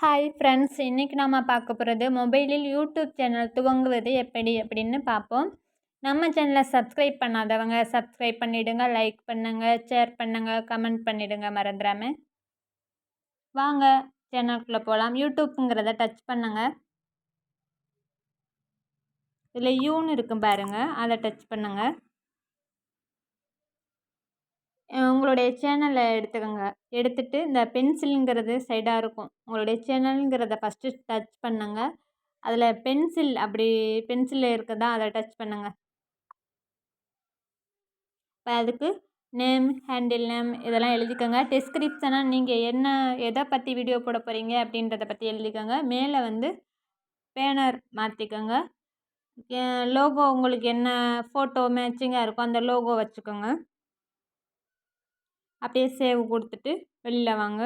Hi friends இன்றைக்கி நம்ம பார்க்க போகிறது மொபைலில் யூடியூப் சேனல் துவங்குவது எப்படி அப்படின்னு பார்ப்போம். நம்ம சேனலை சப்ஸ்கிரைப் பண்ணாதவங்க சப்ஸ்கிரைப் பண்ணிவிடுங்க லைக் பண்ணுங்கள் ஷேர் பண்ணுங்கள் கமெண்ட் பண்ணிவிடுங்க மறந்துடாமல் வாங்க சேனலுக்குள்ளே போகலாம் யூடியூப்புங்கிறத டச் பண்ணுங்கள் இதில் யூன்னு இருக்கும் பாருங்கள் அதை டச் பண்ணுங்கள் உங்களுடைய சேனலை எடுத்துக்கோங்க. எடுத்துகிட்டு இந்த பென்சிலுங்கிறது சைடாக இருக்கும். உங்களுடைய சேனலுங்கிறத ஃபஸ்ட்டு டச் பண்ணுங்க. அதில் பென்சில் அப்படி பென்சில் இருக்குதா அதை டச் பண்ணுங்கள் இப்போ அதுக்கு நேம் ஹேண்டில் நேம் இதெல்லாம் எழுதிக்கோங்க. டிஸ்கிரிப்ஷனாக நீங்கள் என்ன எதை பற்றி வீடியோ போட போகிறீங்க அப்படின்றத பற்றி எழுதிக்கோங்க. மேலே வந்து பேனர் மாற்றிக்கோங்க லோகோ உங்களுக்கு என்ன ஃபோட்டோ மேட்சிங்காக இருக்கோ அந்த லோகோ வச்சுக்கோங்க. அப்படியே சேவ் கொடுத்துட்டு வெளியில் வாங்க.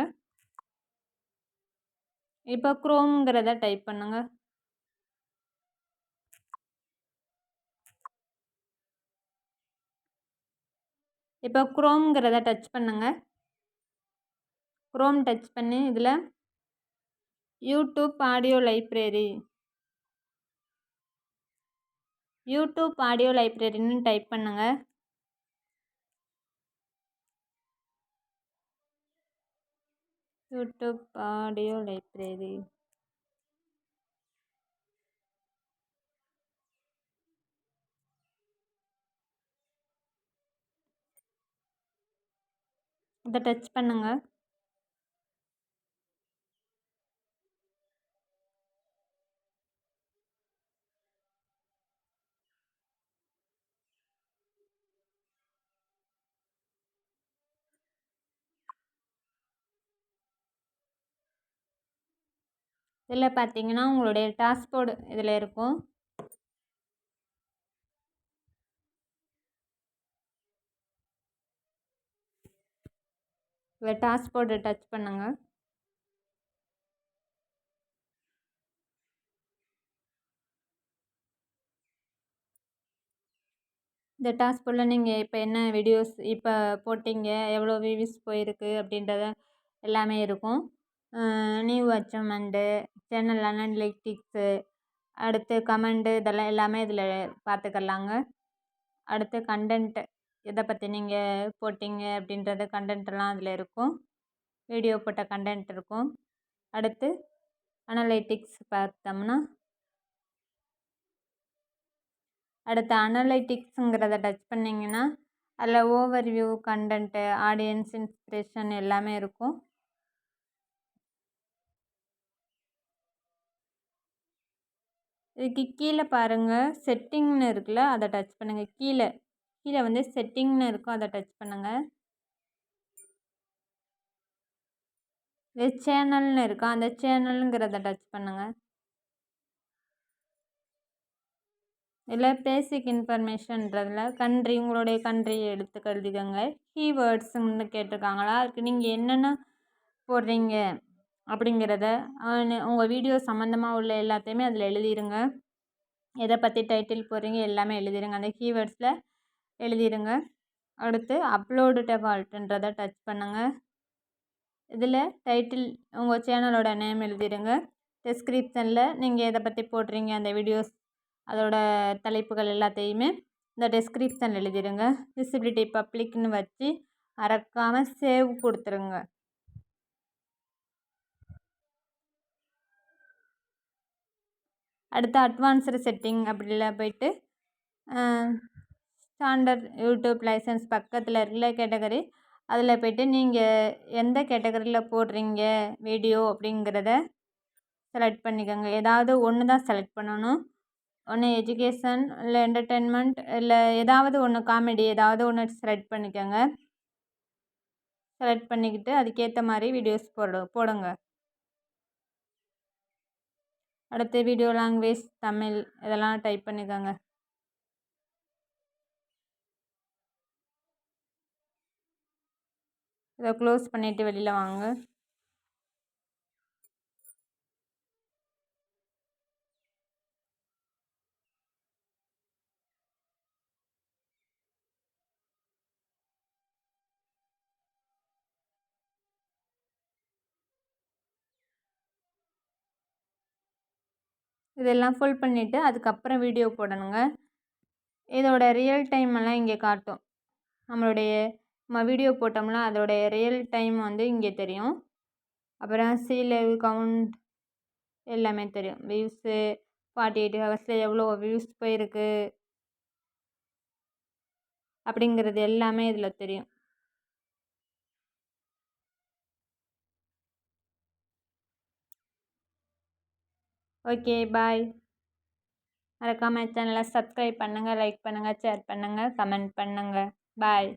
இப்போ குரோம்ங்கிறத டைப் பண்ணுங்க. இப்போ குரோம்ங்கிறத டச் பண்ணுங்க. குரோம் டச் பண்ணி இதில் YouTube audio library. YouTube audio லைப்ரரின்னு type பண்ணுங்கள் யூடியூப் ஆடியோ லைப்ரரி. இதை டச் பண்ணுங்கள் இதில் பார்த்தீங்கன்னா உங்களுடைய டாஸ்போர்டு இதில் இருக்கும். இதில் டாஸ்போர்டு டச் பண்ணுங்கள் இந்த டாஸ்போர்டில் நீங்கள் இப்போ என்ன வீடியோஸ் இப்போ போட்டிங்க? எவ்வளோ வியூஸ் போயிருக்கு? அப்படின்றத எல்லாமே இருக்கும். நியூ அச்சீவ்மெண்ட்டு சேனல் அனலிட்டிக்ஸு அடுத்து கமெண்டு இதெல்லாம் எல்லாமே இதில் பார்த்துக்கலாங்க அடுத்து கண்டென்ட்டு எதை பற்றி நீங்கள் போட்டிங்க அப்படின்றது கண்டென்ட்டெல்லாம் அதில் இருக்கும். வீடியோ போட்ட கண்டென்ட் இருக்கும். அடுத்து அனலைட்டிக்ஸ் பார்த்தோம்னா அடுத்து அனலைட்டிக்ஸுங்கிறத டச் பண்ணிங்கன்னா அதில் overview content audience inspiration எல்லாமே இருக்கும். இதுக்கு கீழே பாருங்கள் செட்டிங்னு இருக்குல்ல அதை டச் பண்ணுங்கள் கீழே. கீழே வந்து செட்டிங்னு இருக்கும் அதை டச் பண்ணுங்கள் இது சேனல்னு இருக்கும் அந்த சேனலுங்கிறத டச் பண்ணுங்கள் இதில் பேசிக் இன்ஃபர்மேஷன்றதில் கண்ட்ரி உங்களுடைய கண்ட்ரி எடுத்து கருதிக்கோங்க. கீவேர்ட்ஸுன்னு கேட்டிருக்காங்களா? அதுக்கு நீங்கள் என்னென்ன போடுறீங்க? அப்படிங்கிறத உங்கள் வீடியோ சம்மந்தமாக உள்ள எல்லாத்தையுமே அதில் எழுதிடுங்க எதை பற்றி டைட்டில் போடுறீங்க எல்லாமே எழுதிடுங்க அந்த கீவேர்ட்ஸில் எழுதிடுங்க அடுத்து அப்லோடு டெஃபால்ட்டுன்றதை டச் பண்ணுங்கள் இதில் டைட்டில் உங்கள் சேனலோட நேம் எழுதிடுங்க டெஸ்கிரிப்ஷனில் நீங்கள் எதை பற்றி போடுறீங்க அந்த வீடியோஸ் அதோட தலைப்புகள் எல்லாத்தையுமே இந்த டெஸ்கிரிப்ஷன் எழுதிடுங்க விசிபிலிட்டி பப்ளிக்னு வச்சு மறக்காமல் சேவ் கொடுத்துருங்க. அடுத்து அட்வான்ஸ்டு செட்டிங் அப்படிலாம் போயிட்டு ஸ்டாண்டர்ட் யூடியூப் லைசன்ஸ் பக்கத்தில் இருக்கிற கேட்டகரி அதில் போய்ட்டு நீங்கள் எந்த கேட்டகரியில் போடுறீங்க வீடியோ அப்படிங்கிறத செலக்ட் பண்ணிக்கோங்க. ஏதாவது ஒன்று தான் செலக்ட் பண்ணணும். ஒன்று எஜுகேஷன் இல்லை என்டர்டெயின்மெண்ட் இல்லை ஏதாவது ஒன்று காமெடி ஏதாவது ஒன்று செலக்ட் பண்ணிக்கோங்க. செலக்ட் பண்ணிக்கிட்டு அதுக்கேற்ற மாதிரி வீடியோஸ் போடு போடுங்க. அடுத்து வீடியோ லாங்குவேஜ் தமிழ் இதெல்லாம் டைப் பண்ணிக்கோங்க. இதை க்ளோஸ் பண்ணிவிட்டு வெளியில் வாங்க. இதெல்லாம் ஃபுல் பண்ணிவிட்டு அதுக்கப்புறம் வீடியோ போடணுங்க. இதோட ரியல் டைம் எல்லாம் இங்கே காட்டும். நம்மளுடைய நம்ம வீடியோ போட்டோம்னா அதோடைய ரியல் டைம் வந்து இங்கே தெரியும். அப்புறம் சீலர் கவுண்ட் எல்லாமே தெரியும். வியூஸு ஃபார்ட்டி எயிட் ஹவர்ஸில் எவ்வளோ வியூஸ் போயிருக்கு? அப்படிங்கிறது எல்லாமே இதில் தெரியும். Okay bye. மறக்காமல் சேனலை சப்ஸ்கிரைப் பண்ணுங்கள் லைக் பண்ணுங்கள் ஷேர் பண்ணுங்கள் கமெண்ட் பண்ணுங்கள் பாய்